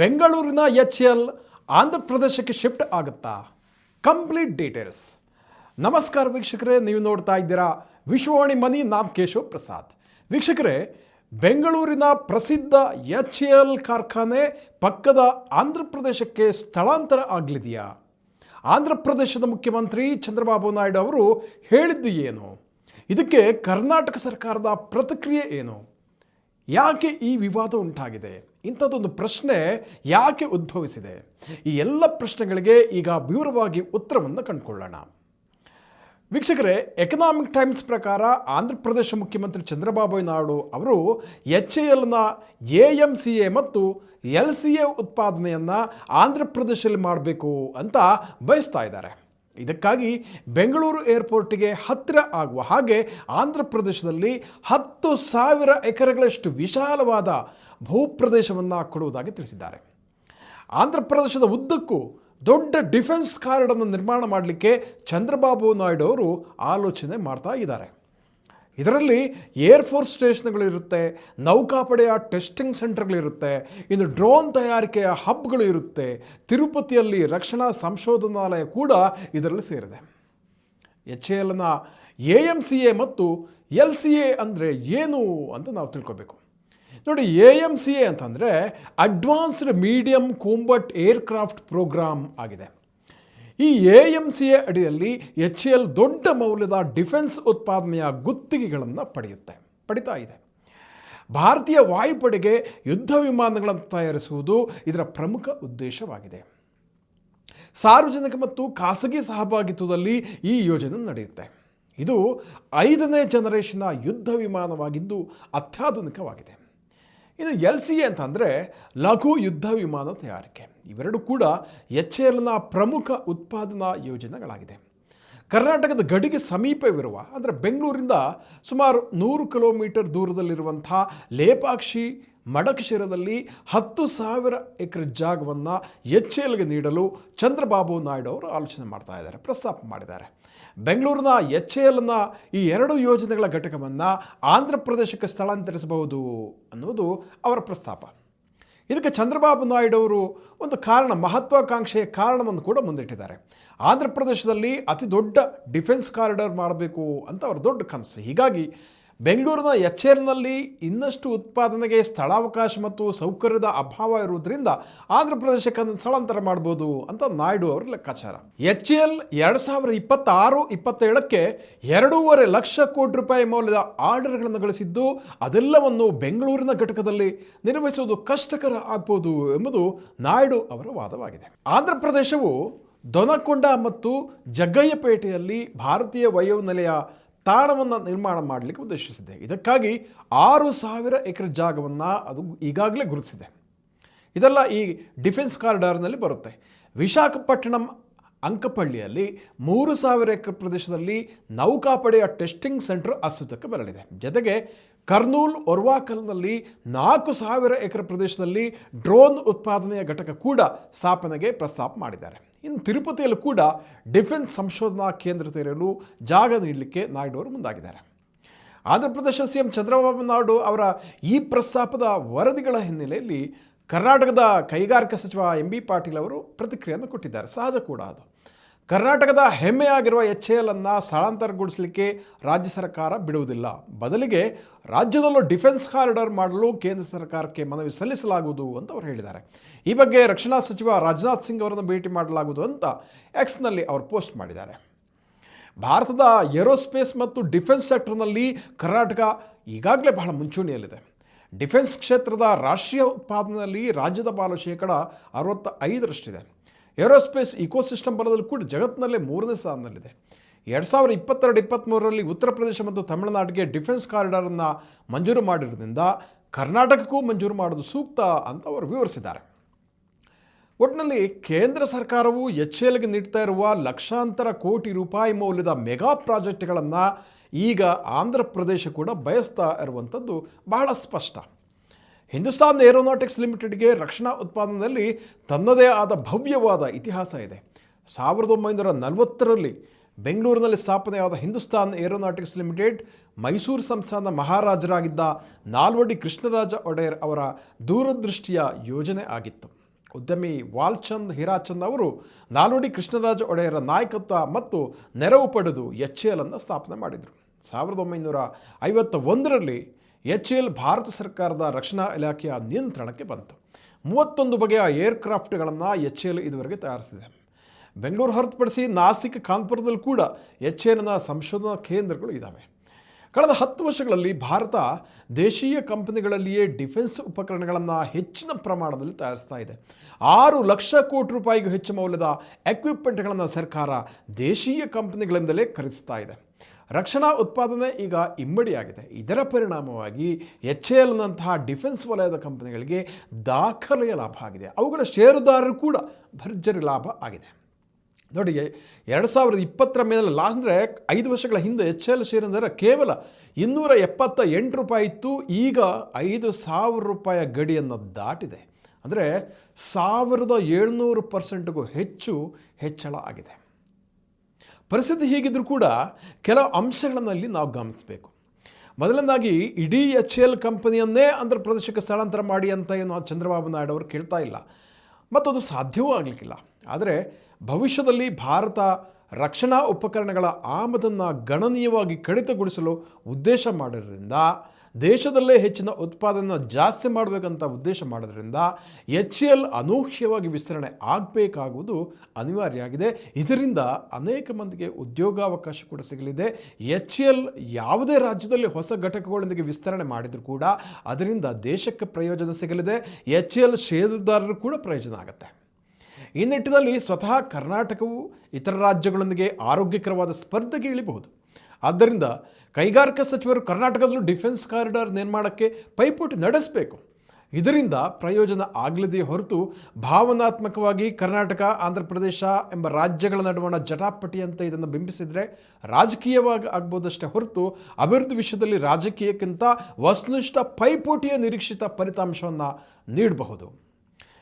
ಬೆಂಗಳೂರಿನ H L Andhra ಪ್ರದೇಶಕ್ಕೆ shift ಆಗುತ್ತಾ? Complete details. ನಮಸ್ಕಾರ ವೀಕ್ಷಕರೇ, ನೀವು ನೋಡ್ತಾ ಇದ್ದೀರಾ ವಿಶ್ವವಾಣಿ ಮನಿ, ನಾಮ್ ಕೇಶವ್ ಪ್ರಸಾದ್. ವೀಕ್ಷಕರೇ, ಬೆಂಗಳೂರಿನ ಪ್ರಸಿದ್ಧ ಎಚ್ ಎಲ್ ಕಾರ್ಖಾನೆ ಪಕ್ಕದ ಆಂಧ್ರ ಪ್ರದೇಶಕ್ಕೆ ಸ್ಥಳಾಂತರ ಆಗಲಿದೆಯಾ? ಆಂಧ್ರ ಪ್ರದೇಶದ ಮುಖ್ಯಮಂತ್ರಿ ಚಂದ್ರಬಾಬು ನಾಯ್ಡು ಅವರು ಹೇಳಿದ್ದು ಏನು? ಇದಕ್ಕೆ ಕರ್ನಾಟಕ ಸರ್ಕಾರದ ಪ್ರತಿಕ್ರಿಯೆ ಏನು? ಯಾಕೆ ಈ ವಿವಾದ ಉಂಟಾಗಿದೆ? ಇಂಥದ್ದೊಂದು ಪ್ರಶ್ನೆ ಯಾಕೆ ಉದ್ಭವಿಸಿದೆ? ಈ ಎಲ್ಲ ಪ್ರಶ್ನೆಗಳಿಗೆ ಈಗ ವಿವರವಾಗಿ ಉತ್ತರವನ್ನು ಕಂಡುಕೊಳ್ಳೋಣ. ವೀಕ್ಷಕರೇ ಎಕನಾಮಿಕ್ ಟೈಮ್ಸ್ ಪ್ರಕಾರ ಆಂಧ್ರ ಪ್ರದೇಶ ಮುಖ್ಯಮಂತ್ರಿ ಚಂದ್ರಬಾಬು ನಾಯ್ಡು ಅವರು ಎಚ್ ಎ ಎಲ್ನ ಎ ಎಂ ಸಿ ಎ ಮತ್ತು ಎಲ್ ಸಿ ಎ ಉತ್ಪಾದನೆಯನ್ನು ಆಂಧ್ರ ಪ್ರದೇಶದಲ್ಲಿ ಮಾಡಬೇಕು ಅಂತ ಬಯಸ್ತಾ ಇದ್ದಾರೆ. ಇದಕ್ಕಾಗಿ ಬೆಂಗಳೂರು ಏರ್ಪೋರ್ಟಿಗೆ ಹತ್ತಿರ ಆಗುವ ಹಾಗೆ ಆಂಧ್ರ ಪ್ರದೇಶದಲ್ಲಿ ಹತ್ತು ಸಾವಿರ ಎಕರೆಗಳಷ್ಟು ವಿಶಾಲವಾದ ಭೂಪ್ರದೇಶವನ್ನು ಕೊಡುವುದಾಗಿ ತಿಳಿಸಿದ್ದಾರೆ. ಆಂಧ್ರ ಪ್ರದೇಶದ ಉದ್ದಕ್ಕೂ ದೊಡ್ಡ ಡಿಫೆನ್ಸ್ ಕಾರ್ಡನ್ನು ನಿರ್ಮಾಣ ಮಾಡಲಿಕ್ಕೆ ಚಂದ್ರಬಾಬು ನಾಯ್ಡು ಅವರು ಆಲೋಚನೆ ಮಾಡ್ತಾ ಇದ್ದಾರೆ. ಇದರಲ್ಲಿ ಏರ್ಫೋರ್ಸ್ ಸ್ಟೇಷನ್ಗಳಿರುತ್ತೆ, ನೌಕಾಪಡೆಯ ಟೆಸ್ಟಿಂಗ್ ಸೆಂಟರ್ಗಳಿರುತ್ತೆ, ಇನ್ನು ಡ್ರೋನ್ ತಯಾರಿಕೆಯ ಹಬ್ಗಳು ಇರುತ್ತೆ ತಿರುಪತಿಯಲ್ಲಿ ರಕ್ಷಣಾ ಸಂಶೋಧನಾಲಯ ಕೂಡ ಇದರಲ್ಲಿ ಸೇರಿದೆ. ಎಚ್ ಎ ಎಲ್ನ ಎ ಎಂ ಸಿ ಎ ಮತ್ತು ಎಲ್ ಸಿ ಎ ಅಂದರೆ ಏನು ಅಂತ ನಾವು ತಿಳ್ಕೊಬೇಕು. ನೋಡಿ, ಎ ಎಂ ಸಿ ಎ ಅಂತಂದರೆ advanced medium combat aircraft programme ಆಗಿದೆ. ಈ ಎ ಎಂ ಸಿ ಎ ಅಡಿಯಲ್ಲಿ ಎಚ್ ಎಲ್ ದೊಡ್ಡ ಮೌಲ್ಯದ ಡಿಫೆನ್ಸ್ ಉತ್ಪಾದನೆಯ ಗುತ್ತಿಗೆಗಳನ್ನು ಪಡೆಯುತ್ತೆ, ಪಡಿತಾ ಇದೆ. ಭಾರತೀಯ ವಾಯುಪಡೆಗೆ ಯುದ್ಧ ವಿಮಾನಗಳನ್ನು ತಯಾರಿಸುವುದು ಇದರ ಪ್ರಮುಖ ಉದ್ದೇಶವಾಗಿದೆ. ಸಾರ್ವಜನಿಕ ಮತ್ತು ಖಾಸಗಿ ಸಹಭಾಗಿತ್ವದಲ್ಲಿ ಈ ಯೋಜನೆ ನಡೆಯುತ್ತೆ. ಇದು ಐದನೇ ಜನರೇಷನ್ನ ಯುದ್ಧ ವಿಮಾನವಾಗಿದ್ದು ಅತ್ಯಾಧುನಿಕವಾಗಿದೆ. ಇನ್ನು ಎಲ್ ಸಿ ಎ ಅಂತಂದರೆ ಲಘು ಯುದ್ಧ ವಿಮಾನ ತಯಾರಿಕೆ. ಇವೆರಡು ಕೂಡ ಎಚ್ ಎಲ್ನ ಪ್ರಮುಖ ಉತ್ಪಾದನಾ ಯೋಜನೆಗಳಾಗಿದೆ. ಕರ್ನಾಟಕದ ಗಡಿಗೆ ಸಮೀಪವಿರುವ, ಅಂದರೆ ಬೆಂಗಳೂರಿಂದ ಸುಮಾರು ನೂರು ಕಿಲೋಮೀಟರ್ ದೂರದಲ್ಲಿರುವಂಥ ಲೇಪಾಕ್ಷಿ ಮಡಕಶಿರದಲ್ಲಿ ಹತ್ತು ಸಾವಿರ ಎಕರೆ ಜಾಗವನ್ನು ಎಚ್ ಎಲ್ಗೆ ನೀಡಲು ಚಂದ್ರಬಾಬು ನಾಯ್ಡು ಅವರು ಆಲೋಚನೆ ಮಾಡ್ತಾ ಇದ್ದಾರೆ, ಪ್ರಸ್ತಾಪ ಮಾಡಿದ್ದಾರೆ. ಬೆಂಗಳೂರಿನ ಎಚ್ ಎಲ್ನ ಈ ಎರಡು ಯೋಜನೆಗಳ ಘಟಕವನ್ನು ಆಂಧ್ರ ಪ್ರದೇಶಕ್ಕೆ ಸ್ಥಳಾಂತರಿಸಬಹುದು ಅನ್ನೋದು ಅವರ ಪ್ರಸ್ತಾಪ. ಇದಕ್ಕೆ ಚಂದ್ರಬಾಬು ನಾಯ್ಡು ಅವರು ಒಂದು ಕಾರಣ, ಮಹತ್ವಾಕಾಂಕ್ಷೆಯ ಕಾರಣವನ್ನು ಕೂಡ ಮುಂದಿಟ್ಟಿದ್ದಾರೆ. ಆಂಧ್ರ ಪ್ರದೇಶದಲ್ಲಿ ಅತಿ ದೊಡ್ಡ ಡಿಫೆನ್ಸ್ ಕಾರಿಡಾರ್ ಮಾಡಬೇಕು ಅಂತ ಅವರ ದೊಡ್ಡ ಕನಸು. ಹೀಗಾಗಿ ಬೆಂಗಳೂರಿನ ಎಚ್ ಎಲ್ನಲ್ಲಿ ಇನ್ನಷ್ಟು ಉತ್ಪಾದನೆಗೆ ಸ್ಥಳಾವಕಾಶ ಮತ್ತು ಸೌಕರ್ಯದ ಅಭಾವ ಇರುವುದರಿಂದ ಆಂಧ್ರ ಪ್ರದೇಶಕ್ಕೆ ಅದನ್ನು ಸ್ಥಳಾಂತರ ಮಾಡ್ಬೋದು ಅಂತ ನಾಯ್ಡು ಅವರ ಲೆಕ್ಕಾಚಾರ. ಎಚ್ ಎಲ್ ಎರಡು ಸಾವಿರದ ಇಪ್ಪತ್ತಾರು, ಇಪ್ಪತ್ತೇಳಕ್ಕೆ ಎರಡೂವರೆ ಲಕ್ಷ ಕೋಟಿ ರೂಪಾಯಿ ಮೌಲ್ಯದ ಆರ್ಡರ್ಗಳನ್ನು ಗಳಿಸಿದ್ದು, ಅದೆಲ್ಲವನ್ನು ಬೆಂಗಳೂರಿನ ಘಟಕದಲ್ಲಿ ನಿರ್ವಹಿಸುವುದು ಕಷ್ಟಕರ ಆಗ್ಬೋದು ಎಂಬುದು ನಾಯ್ಡು ಅವರ ವಾದವಾಗಿದೆ. ಆಂಧ್ರ ಪ್ರದೇಶವು ದೊನಕೊಂಡ ಮತ್ತು ಜಗ್ಗಯ್ಯಪೇಟೆಯಲ್ಲಿ ಭಾರತೀಯ ವಯೋನೆಲೆಯ ತಾಣವನ್ನು ನಿರ್ಮಾಣ ಮಾಡಲಿಕ್ಕೆ ಉದ್ದೇಶಿಸಿದೆ. ಇದಕ್ಕಾಗಿ ಆರು ಸಾವಿರ ಎಕರೆ ಜಾಗವನ್ನು ಅದು ಈಗಾಗಲೇ ಗುರುತಿಸಿದೆ. ಇದೆಲ್ಲ ಈ ಡಿಫೆನ್ಸ್ ಕಾರಿಡಾರ್ನಲ್ಲಿ ಬರುತ್ತೆ. ವಿಶಾಖಪಟ್ಟಣಂ ಅಂಕಪಳ್ಳಿಯಲ್ಲಿ ಮೂರು ಸಾವಿರ ಎಕರೆ ಪ್ರದೇಶದಲ್ಲಿ ನೌಕಾಪಡೆಯ ಟೆಸ್ಟಿಂಗ್ ಸೆಂಟರ್ ಅಸ್ತಿತ್ವಕ್ಕೆ ಬರಲಿದೆ. ಜೊತೆಗೆ ಕರ್ನೂಲ್ ಒರ್ವಾಕಲ್ನಲ್ಲಿ ನಾಲ್ಕು ಸಾವಿರ ಎಕರೆ ಪ್ರದೇಶದಲ್ಲಿ ಡ್ರೋನ್ ಉತ್ಪಾದನೆಯ ಘಟಕ ಕೂಡ ಸ್ಥಾಪನೆಗೆ ಪ್ರಸ್ತಾಪ ಮಾಡಿದ್ದಾರೆ. ಇನ್ನು ತಿರುಪತಿಯಲ್ಲೂ ಕೂಡ ಡಿಫೆನ್ಸ್ ಸಂಶೋಧನಾ ಕೇಂದ್ರ ತೆರೆಯಲು ಜಾಗ ನೀಡಲಿಕ್ಕೆ ನಾಯ್ಡು ಅವರು ಮುಂದಾಗಿದ್ದಾರೆ. ಆಂಧ್ರ ಪ್ರದೇಶ ಸಿ ಎಂ ಚಂದ್ರಬಾಬು ನಾಯ್ಡು ಅವರ ಈ ಪ್ರಸ್ತಾಪದ ವರದಿಗಳ ಹಿನ್ನೆಲೆಯಲ್ಲಿ ಕರ್ನಾಟಕದ ಕೈಗಾರಿಕಾ ಸಚಿವ ಎಂ ಬಿ ಪಾಟೀಲ್ ಅವರು ಪ್ರತಿಕ್ರಿಯೆಯನ್ನು ಕೊಟ್ಟಿದ್ದಾರೆ. ಸಹಜ ಕೂಡ ಅದು. ಕರ್ನಾಟಕದ ಹೆಮ್ಮೆಯಾಗಿರುವ ಎಚ್ ಎ ಎಲನ್ನು ಸ್ಥಳಾಂತರಗೊಳಿಸಲಿಕ್ಕೆ ರಾಜ್ಯ ಸರ್ಕಾರ ಬಿಡುವುದಿಲ್ಲ. ಬದಲಿಗೆ ರಾಜ್ಯದಲ್ಲೂ ಡಿಫೆನ್ಸ್ ಕಾರಿಡಾರ್ ಮಾಡಲು ಕೇಂದ್ರ ಸರ್ಕಾರಕ್ಕೆ ಮನವಿ ಸಲ್ಲಿಸಲಾಗುವುದು ಅಂತ ಅವರು ಹೇಳಿದ್ದಾರೆ. ಈ ಬಗ್ಗೆ ರಕ್ಷಣಾ ಸಚಿವ ರಾಜನಾಥ್ ಸಿಂಗ್ ಅವರನ್ನು ಭೇಟಿ ಮಾಡಲಾಗುವುದು ಅಂತ ಎಕ್ಸ್ನಲ್ಲಿ ಅವರು ಪೋಸ್ಟ್ ಮಾಡಿದ್ದಾರೆ. ಭಾರತದ ಏರೋಸ್ಪೇಸ್ ಮತ್ತು ಡಿಫೆನ್ಸ್ ಸೆಕ್ಟರ್ನಲ್ಲಿ ಕರ್ನಾಟಕ ಈಗಾಗಲೇ ಬಹಳ ಮುಂಚೂಣಿಯಲ್ಲಿದೆ. ಡಿಫೆನ್ಸ್ ಕ್ಷೇತ್ರದ ರಾಷ್ಟ್ರೀಯ ಉತ್ಪಾದನೆಯಲ್ಲಿ ರಾಜ್ಯದ ಪಾಲು ಶೇಕಡ ಅರವತ್ತ ಐದರಷ್ಟಿದೆ ಏರೋಸ್ಪೇಸ್ ಇಕೋಸಿಸ್ಟಮ್ ಬಲದಲ್ಲಿ ಕೂಡ ಜಗತ್ತಿನಲ್ಲೇ ಮೂರನೇ ಸ್ಥಾನದಲ್ಲಿದೆ. ಎರಡು ಸಾವಿರದ ಇಪ್ಪತ್ತೆರಡು ಇಪ್ಪತ್ತ್ಮೂರರಲ್ಲಿ ಉತ್ತರ ಪ್ರದೇಶ ಮತ್ತು ತಮಿಳುನಾಡಿಗೆ ಡಿಫೆನ್ಸ್ ಕಾರಿಡಾರನ್ನು ಮಂಜೂರು ಮಾಡಿರೋದ್ರಿಂದ ಕರ್ನಾಟಕಕ್ಕೂ ಮಂಜೂರು ಮಾಡೋದು ಸೂಕ್ತ ಅಂತ ಅವರು ವಿವರಿಸಿದ್ದಾರೆ. ಒಟ್ಟಿನಲ್ಲಿ ಕೇಂದ್ರ ಸರ್ಕಾರವು ಎಚ್ ಎಲ್ಗೆ ನೀಡ್ತಾ ಇರುವ ಲಕ್ಷಾಂತರ ಕೋಟಿ ರೂಪಾಯಿ ಮೌಲ್ಯದ ಮೆಗಾ ಪ್ರಾಜೆಕ್ಟ್ಗಳನ್ನು ಈಗ ಆಂಧ್ರ ಪ್ರದೇಶ ಕೂಡ ಬಯಸ್ತಾ ಇರುವಂಥದ್ದು ಬಹಳ ಸ್ಪಷ್ಟ. ಹಿಂದೂಸ್ತಾನ್ ಏರೋನಾಟಿಕ್ಸ್ ಲಿಮಿಟೆಡ್ಗೆ ರಕ್ಷಣಾ ಉತ್ಪಾದನೆಯಲ್ಲಿ ತನ್ನದೇ ಆದ ಭವ್ಯವಾದ ಇತಿಹಾಸ ಇದೆ. ಸಾವಿರದ ಒಂಬೈನೂರ ನಲವತ್ತರಲ್ಲಿ ಬೆಂಗಳೂರಿನಲ್ಲಿ ಸ್ಥಾಪನೆಯಾದ ಹಿಂದೂಸ್ತಾನ್ ಏರೋನಾಟಿಕ್ಸ್ ಲಿಮಿಟೆಡ್ ಮೈಸೂರು ಸಂಸ್ಥಾನ ಮಹಾರಾಜರಾಗಿದ್ದ ನಾಲ್ವಡಿ ಕೃಷ್ಣರಾಜ ಒಡೆಯರ್ ಅವರ ದೂರದೃಷ್ಟಿಯ ಯೋಜನೆ ಆಗಿತ್ತು. ಉದ್ಯಮಿ ವಾಲ್ಚಂದ್ ಹಿರಾಚಂದ್ ಅವರು ನಾಲ್ವಡಿ ಕೃಷ್ಣರಾಜ ಒಡೆಯರ ನಾಯಕತ್ವ ಮತ್ತು ನೆರವು ಪಡೆದು ಎಚ್ ಎಲ್ ಅನ್ನು ಸ್ಥಾಪನೆ ಮಾಡಿದರು. ಸಾವಿರದ ಒಂಬೈನೂರ ಐವತ್ತ ಒಂದರಲ್ಲಿ ಎಚ್ ಎಲ್ ಭಾರತ ಸರ್ಕಾರದ ರಕ್ಷಣಾ ಇಲಾಖೆಯ ನಿಯಂತ್ರಣಕ್ಕೆ ಬಂತು. ಮೂವತ್ತೊಂದು ಬಗೆಯ ಏರ್ಕ್ರಾಫ್ಟ್ಗಳನ್ನು ಎಚ್ ಎಲ್ ಇದುವರೆಗೆ ತಯಾರಿಸಿದೆ. ಬೆಂಗಳೂರು ಹೊರತುಪಡಿಸಿ ನಾಸಿಕ್, ಕಾನ್ಪುರದಲ್ಲೂ ಕೂಡ ಎಚ್ ಎಲ್ನ ಸಂಶೋಧನಾ ಕೇಂದ್ರಗಳು ಇದ್ದಾವೆ ಕಳೆದ ಹತ್ತು ವರ್ಷಗಳಲ್ಲಿ ಭಾರತ ದೇಶೀಯ ಕಂಪನಿಗಳಲ್ಲಿಯೇ ಡಿಫೆನ್ಸ್ ಉಪಕರಣಗಳನ್ನು ಹೆಚ್ಚಿನ ಪ್ರಮಾಣದಲ್ಲಿ ತಯಾರಿಸ್ತಾ ಇದೆ. ಆರು ಲಕ್ಷ ಕೋಟಿ ರೂಪಾಯಿಗೂ ಹೆಚ್ಚು ಮೌಲ್ಯದ ಎಕ್ವಿಪ್ಮೆಂಟ್ಗಳನ್ನು ಸರ್ಕಾರ ದೇಶೀಯ ಕಂಪನಿಗಳಿಂದಲೇ ಖರೀದಿಸ್ತಾ ಇದೆ. ರಕ್ಷಣಾ ಉತ್ಪಾದನೆ ಈಗ ಇಮ್ಮಡಿಯಾಗಿದೆ. ಇದರ ಪರಿಣಾಮವಾಗಿ ಎಚ್ ಎಲ್ನಂತಹ ಡಿಫೆನ್ಸ್ ವಲಯದ ಕಂಪನಿಗಳಿಗೆ ದಾಖಲೆಯ ಲಾಭ ಆಗಿದೆ. ಅವುಗಳ ಷೇರುದಾರರು ಕೂಡ ಭರ್ಜರಿ ಲಾಭ ಆಗಿದೆ. ನೋಡಿ, ಎರಡು ಸಾವಿರದ ಇಪ್ಪತ್ತರ ಮೇಲೆ ಲಾಸ್ ಅಂದರೆ ಐದು ವರ್ಷಗಳ ಹಿಂದೆ ಎಚ್ ಎಲ್ ಶೇರ್ ಅಂದರೆ ಕೇವಲ ಇನ್ನೂರ ಎಪ್ಪತ್ತ ಎಂಟು ರೂಪಾಯಿ ಇತ್ತು. ಈಗ ಐದು ಸಾವಿರ ರೂಪಾಯಿಯ ಗಡಿಯನ್ನು ದಾಟಿದೆ. ಅಂದರೆ ಸಾವಿರದ ಏಳ್ನೂರು ಪರ್ಸೆಂಟ್ಗೂ ಹೆಚ್ಚು ಹೆಚ್ಚಳ ಆಗಿದೆ. ಪರಿಸ್ಥಿತಿ ಹೀಗಿದ್ರೂ ಕೂಡ ಕೆಲವು ಅಂಶಗಳನ್ನಲ್ಲಿ ನಾವು ಗಮನಿಸಬೇಕು. ಮೊದಲನೇದಾಗಿ, ಇಡೀ ಎಚ್ ಎಲ್ ಕಂಪನಿಯನ್ನೇ ಆಂಧ್ರ ಪ್ರದೇಶಕ್ಕೆ ಸ್ಥಳಾಂತರ ಮಾಡಿ ಅಂತ ಏನು ಚಂದ್ರಬಾಬು ನಾಯ್ಡು ಅವರು ಕೇಳ್ತಾ ಇಲ್ಲ. ಮತ್ತು ಅದು ಸಾಧ್ಯವೂ ಆಗಲಿಕ್ಕಿಲ್ಲ. ಆದರೆ ಭವಿಷ್ಯದಲ್ಲಿ ಭಾರತ ರಕ್ಷಣಾ ಉಪಕರಣಗಳ ಆಮದನ್ನು ಗಣನೀಯವಾಗಿ ಕಡಿತಗೊಳಿಸಲು ಉದ್ದೇಶ ಮಾಡಿರೋದ್ರಿಂದ ದೇಶದಲ್ಲೇ ಹೆಚ್ಚಿನ ಉತ್ಪಾದನೆ ಜಾಸ್ತಿ ಮಾಡಬೇಕಂತ ಉದ್ದೇಶ ಮಾಡೋದ್ರಿಂದ ಎಚ್ ಎಲ್ ಅನೂಹ್ಯವಾಗಿ ವಿಸ್ತರಣೆ ಆಗಬೇಕಾಗುವುದು ಅನಿವಾರ್ಯ ಆಗಿದೆ ಇದರಿಂದ ಅನೇಕ ಮಂದಿಗೆ ಉದ್ಯೋಗಾವಕಾಶ ಕೂಡ ಸಿಗಲಿದೆ. ಎಚ್ ಎಲ್ ಯಾವುದೇ ರಾಜ್ಯದಲ್ಲಿ ಹೊಸ ಘಟಕಗಳೊಂದಿಗೆ ವಿಸ್ತರಣೆ ಮಾಡಿದರೂ ಕೂಡ ಅದರಿಂದ ದೇಶಕ್ಕೆ ಪ್ರಯೋಜನ ಸಿಗಲಿದೆ. ಎಚ್ ಎಲ್ ಷೇರುದಾರರು ಕೂಡ ಪ್ರಯೋಜನ ಆಗುತ್ತೆ. ಈ ನಿಟ್ಟಿನಲ್ಲಿ ಸ್ವತಃ ಕರ್ನಾಟಕವು ಇತರ ರಾಜ್ಯಗಳೊಂದಿಗೆ ಆರೋಗ್ಯಕರವಾದ ಸ್ಪರ್ಧೆಗೆ ಇಳಿಬಹುದು. ಆದ್ದರಿಂದ ಕೈಗಾರಿಕಾ ಸಚಿವರು ಕರ್ನಾಟಕದಲ್ಲೂ ಡಿಫೆನ್ಸ್ ಕಾರಿಡಾರ್ ನಿರ್ಮಾಣಕ್ಕೆ ಪೈಪೋಟಿ ನಡೆಸಬೇಕು. ಇದರಿಂದ ಪ್ರಯೋಜನ ಆಗಲಿದೆಯೇ ಹೊರತು ಭಾವನಾತ್ಮಕವಾಗಿ ಕರ್ನಾಟಕ, ಆಂಧ್ರ ಪ್ರದೇಶ ಎಂಬ ರಾಜ್ಯಗಳ ನಡುವಣ ಜಟಾಪಟಿ ಅಂತ ಇದನ್ನು ಬಿಂಬಿಸಿದರೆ ರಾಜಕೀಯವಾಗಿ ಆಗ್ಬೋದಷ್ಟೇ ಹೊರತು ಅಭಿವೃದ್ಧಿ ವಿಷಯದಲ್ಲಿ ರಾಜಕೀಯಕ್ಕಿಂತ ವಸ್ತುನಿಷ್ಠ ಪೈಪೋಟಿಯ ನಿರೀಕ್ಷಿತ ಫಲಿತಾಂಶವನ್ನು ನೀಡಬಹುದು.